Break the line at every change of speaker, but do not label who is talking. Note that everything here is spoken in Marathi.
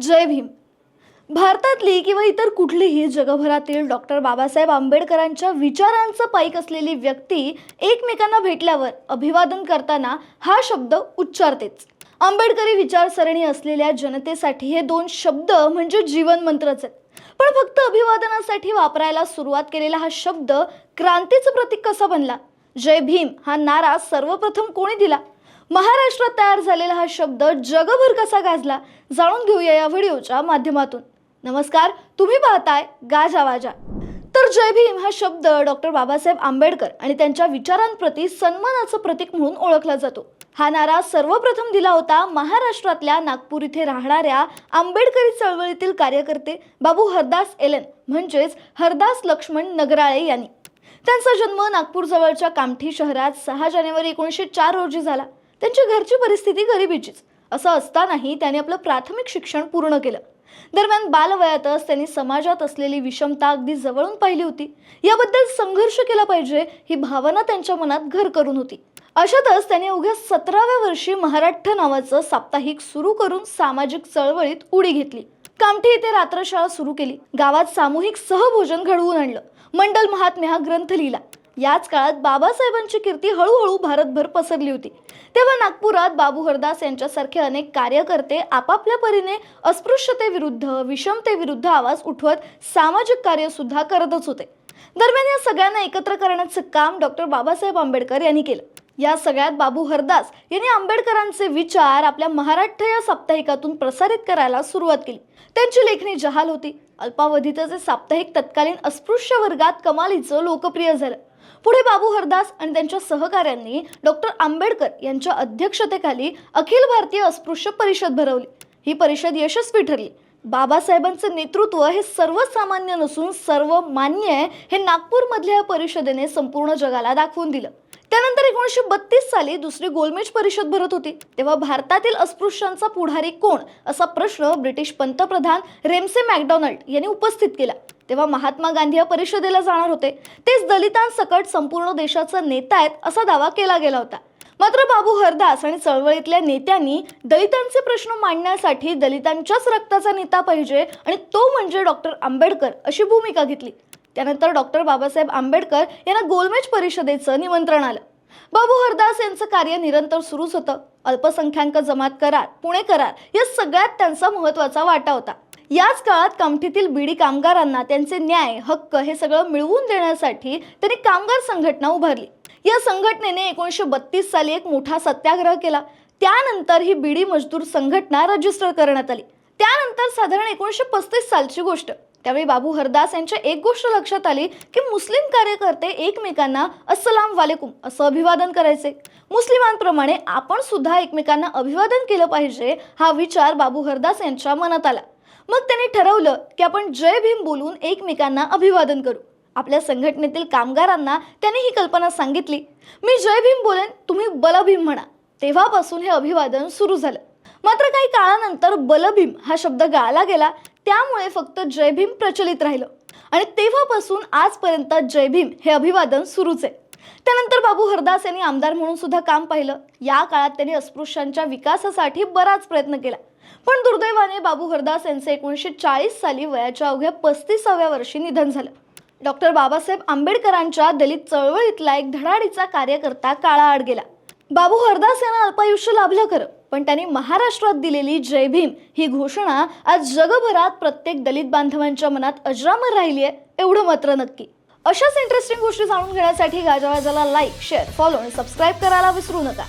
जय भीम. भारतातली किंवा इतर कुठलीही जगभरातील डॉक्टर बाबासाहेब आंबेडकरांच्या विचारांचं पाईक असलेली व्यक्ती एकमेकांना भेटल्यावर अभिवादन करताना हा शब्द उच्चारतेच. आंबेडकरी विचारसरणी असलेल्या जनतेसाठी हे दोन शब्द म्हणजे जीवन मंत्रच आहेत. पण फक्त अभिवादनासाठी वापरायला सुरुवात केलेला हा शब्द क्रांतीचं प्रतीक कसा बनला? जय भीम हा नारा सर्वप्रथम कोणी दिला? महाराष्ट्रात तयार झालेला हा शब्द जगभर कसा गाजला जाणून घेऊया या व्हिडिओच्या माध्यमातून. नमस्कार तुम्ही पाहताय गाजा वाजा. तर जय भीम हा शब्द डॉक्टर बाबासाहेब आंबेडकर आणि त्यांच्या विचारांप्रती सन्मानाचं प्रतीक म्हणून ओळखला जातो. हा नारा सर्वप्रथम दिला होता महाराष्ट्रातल्या नागपूर इथे राहणाऱ्या आंबेडकरी चळवळीतील कार्यकर्ते बाबू हरदास एलन म्हणजेच हरदास लक्ष्मण नगराळे यांनी. त्यांचा जन्म नागपूरजवळच्या कामठी शहरात सहा जानेवारी एकोणीसशे चार रोजी झाला. त्यांची घरची परिस्थिती गरिबीचीच. असं असतानाही त्याने आपलं प्राथमिक शिक्षण पूर्ण केलं. दरम्यान बालवयातच त्यांनी समाजात असलेली विषमता अगदी जवळून पाहिली होती. याबद्दल संघर्ष केला पाहिजे ही भावना त्यांच्या मनात घर करून होती. अशातच त्यांनी अवघ्या सतराव्या वर्षी महाराष्ट्र नावाचं साप्ताहिक सुरू करून सामाजिक चळवळीत उडी घेतली. कामठी येथे रात्रशाळा सुरू केली. गावात सामूहिक सहभोजन घडवून आणलं. मंडल महात्म्य हा ग्रंथ लिहिला. याच काळात बाबासाहेबांची कीर्ती हळूहळू भारतभर पसरली होती. तेव्हा नागपुरात बाबू हरदास यांच्यासारखे अनेक कार्यकर्ते आपापल्या परीने अस्पृश्यतेविरुद्ध विषमतेविरुद्ध आवाज उठवत सामाजिक कार्यसुद्धा करतच होते. दरम्यान या सगळ्यांना एकत्र करण्याचं काम डॉक्टर बाबासाहेब आंबेडकर यांनी केलं. या सगळ्यात बाबू हरदास यांनी आंबेडकरांचे विचार आपल्या महाराष्ट्र या साप्ताहिकातून प्रसारित करायला सुरुवात केली. त्यांची लेखणी जहाल होती. अल्पावधीतच हे साप्ताहिक तत्कालीन अस्पृश्य वर्गात कमालीचं लोकप्रिय झालं. पुढे बाबू हरदास आणि त्यांच्या सहकाऱ्यांनी डॉक्टर आंबेडकर यांच्या अध्यक्षतेखाली अखिल भारतीय अस्पृश्य परिषद भरवली. ही परिषद यशस्वी ठरली. बाबासाहेबांचं नेतृत्व हे सर्वसामान्य नसून सर्व मान्य आहे हे नागपूरमधल्या या परिषदेने संपूर्ण जगाला दाखवून दिलं. त्यानंतर एकोणीसशे बत्तीस साली दुसरी गोलमेज परिषद भरत होती. तेव्हा भारतातील अस्पृश्यांचा पुढारी कोण? असा प्रश्न ब्रिटिश पंतप्रधान रेमसे मॅकडॉनल्ड यांनी उपस्थित केला. तेव्हा महात्मा गांधी या परिषदेला जाणार होते. तेच दलितांसकट संपूर्ण देशाचा नेता आहेत असा दावा केला गेला होता. मात्र बाबू हरदास आणि चळवळीतल्या नेत्यांनी दलितांचे प्रश्न मांडण्यासाठी दलितांच्याच रक्ताचा नेता पाहिजे आणि तो म्हणजे डॉक्टर आंबेडकर अशी भूमिका घेतली. त्यानंतर डॉक्टर बाबासाहेब आंबेडकर यांना गोलमेज परिषदेचं निमंत्रण आलं. बाबू हरदास यांचं कार्य निरंतर सुरूच होतं. अल्पसंख्याक जमात करार पुणे करार या सगळ्यात त्यांचा महत्त्वाचा वाटा होता. याच काळात कामठीतील बीडी कामगारांना त्यांचे न्याय हक्क हे सगळं मिळवून देण्यासाठी त्यांनी कामगार संघटना उभारली. या संघटनेने एकोणीसशे बत्तीस साली एक मोठा सत्याग्रह केला. त्यानंतर ही बीडी मजदूर संघटना रजिस्टर करण्यात आली. त्यानंतर साधारण एकोणीसशे पस्तीस सालची गोष्ट. त्यावेळी बाबू हरदास यांच्या एक गोष्ट लक्षात आली की मुस्लिम कार्यकर्ते एकमेकांना अस्सलाम वालेकुम असं अभिवादन करायचे. मुस्लिमांप्रमाणे आपण सुद्धा एकमेकांना अभिवादन केलं पाहिजे हा विचार बाबू हरदास यांच्या मनात आला. मग त्यांनी ठरवलं की आपण जय भीम बोलून एकमेकांना अभिवादन करू. आपल्या संघटनेतील कामगारांना त्याने ही कल्पना सांगितली. मी जय भीम बोलेन तुम्ही बलभीम म्हणा. तेव्हापासून हे अभिवादन सुरू झालं. मात्र काही काळानंतर बलभीम हा शब्द गाळला गेला. त्यामुळे फक्त जय भीम प्रचलित राहिलं. आणि तेव्हापासून आजपर्यंत जय भीम हे अभिवादन सुरूच आहे. त्यानंतर बाबू हरदास यांनी आमदार म्हणून सुद्धा काम पाहिलं. या काळात त्यांनी अस्पृश्यांच्या विकासासाठी बराच प्रयत्न केला. पण दुर्दैवाने बाबू हरदास यांचे एकोणीसशे चाळीस साली वयाच्या अवघ्या पस्तीसाव्या वर्षी निधन झालं. डॉक्टर बाबासाहेब आंबेडकरांच्या दलित चळवळीतला एक धडाडीचा कार्यकर्ता काळाआड गेला. बाबू हरदास यांना अल्पायुष्य लाभलं खरं पण त्यांनी महाराष्ट्रात दिलेली जय भीम ही घोषणा आज जगभरात प्रत्येक दलित बांधवांच्या मनात अजरामर राहिली आहे एवढं मात्र नक्की. अशाच इंटरेस्टिंग गोष्टी जाणून घेण्यासाठी गाजावाजाला लाईक शेअर फॉलो आणि सबस्क्राईब करायला विसरू नका.